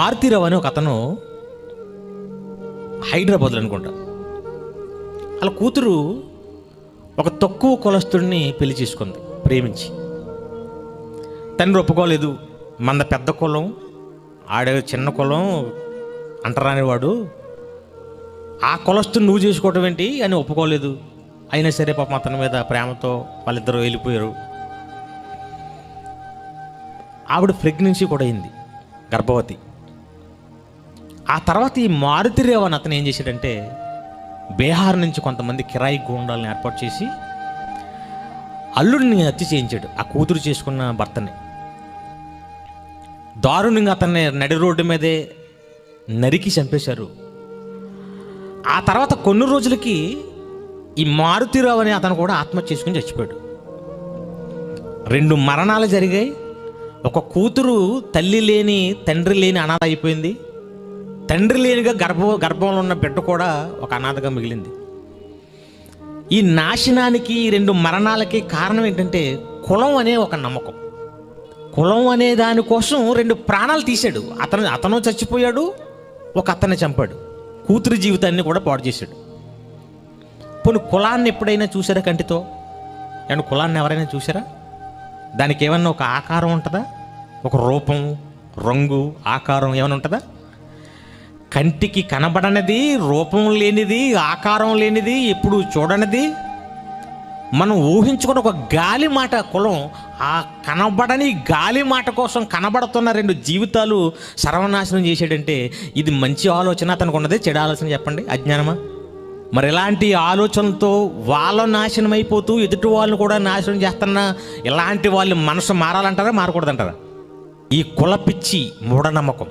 ఆర్తిరావు అని ఒక అతను హైదరాబాద్లో అనుకుంటా. వాళ్ళ కూతురు ఒక తక్కువ కులస్తుడిని పెళ్ళి చేసుకుంది ప్రేమించి. తండ్రి ఒప్పుకోలేదు మన పెద్ద కులం ఆడే చిన్న కులం అంటరానివాడు. ఆ కులస్తుని నువ్వు చేసుకోవటం ఏంటి అని ఒప్పుకోలేదు. అయినా సరే పాపం అతని మీద ప్రేమతో వాళ్ళిద్దరూ వెళ్ళిపోయారు. ఆవిడ ప్రెగ్నెన్సీ కూడా అయింది గర్భవతి. ఆ తర్వాత ఈ మారుతిరేవ్ అని అతను ఏం చేశాడంటే బీహార్ నుంచి కొంతమంది కిరాయి గూండాలను ఏర్పాటు చేసి అల్లుడిని హత్య చేయించాడు ఆ కూతురు చేసుకున్న భర్తని. దారుణంగా అతన్ని నడి రోడ్డు మీదే నరికి చంపేశారు. ఆ తర్వాత కొన్ని రోజులకి ఈ మారుతిరావు అనే అతను కూడా ఆత్మహత్య చేసుకుని చచ్చిపోయాడు. రెండు మరణాలు జరిగాయి. ఒక కూతురు తల్లి లేని తండ్రి లేని అనాథ అయిపోయింది. తండ్రి లేనిగా గర్భ గర్భంలో ఉన్న బిడ్డ కూడా ఒక అనాథగా మిగిలింది. ఈ నాశనానికి ఈ రెండు మరణాలకి కారణం ఏంటంటే కులం అనే ఒక నమ్మకం. కులం అనే దానికోసం రెండు ప్రాణాలు తీశాడు. అతను అతను చచ్చిపోయాడు ఒక అతన్ని చంపాడు. కూతురి జీవితాన్ని కూడా పాడు చేశాడు. పోనీ కులాన్ని ఎప్పుడైనా చూసారా కంటితో? అండ్ కులాన్ని ఎవరైనా చూసారా దానికి ఏమన్నా ఒక ఆకారం ఉంటుందా? ఒక రూపం రంగు ఆకారం ఏమైనా ఉంటుందా? కంటికి కనబడనిది రూపం లేనిది ఆకారం లేనిది ఎప్పుడు చూడనిది. మనం ఊహించుకున్న ఒక గాలి మాట కులం ఆ కనబడని గాలి మాట కోసం కనబడుతున్న రెండు జీవితాలు సర్వనాశనం చేసాడంటే ఇది మంచి ఆలోచన అతనికి ఉన్నది చెడు ఆలోచన చెప్పండి. అజ్ఞానమా? మరి ఇలాంటి ఆలోచనలతో వాళ్ళ నాశనం అయిపోతూ ఎదుటి వాళ్ళని కూడా నాశనం చేస్తున్న ఇలాంటి వాళ్ళు మనసు మారాలంటారా మారకూడదంటారా? ఈ కుల పిచ్చి మూఢనమ్మకం.